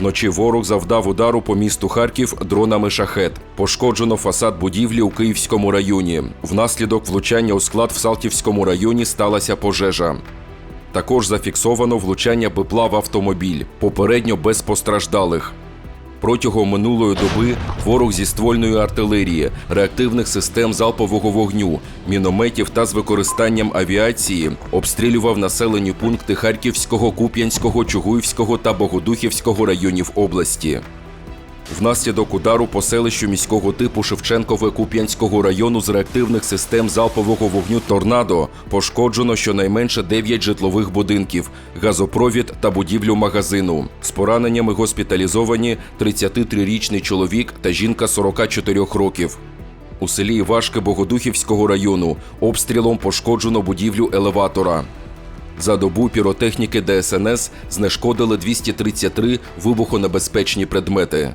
Вночі ворог завдав удару по місту Харків дронами шахет. Пошкоджено фасад будівлі у Київському районі. Внаслідок влучання у склад в Салтівському районі сталася пожежа. Також зафіксовано влучання бипла в автомобіль, попередньо без постраждалих. Протягом минулої доби ворог зі ствольної артилерії, реактивних систем залпового вогню, мінометів та з використанням авіації обстрілював населені пункти Харківського, Куп'янського, Чугуївського та Богодухівського районів області. Внаслідок удару по селищу міського типу Шевченкове Куп'янського району з реактивних систем залпового вогню Торнадо пошкоджено щонайменше 9 житлових будинків, газопровід та будівлю магазину. З пораненнями госпіталізовані 33-річний чоловік та жінка 44 років. У селі Івашки Богодухівського району обстрілом пошкоджено будівлю елеватора. За добу піротехніки ДСНС знешкодили 233 вибухонебезпечні предмети.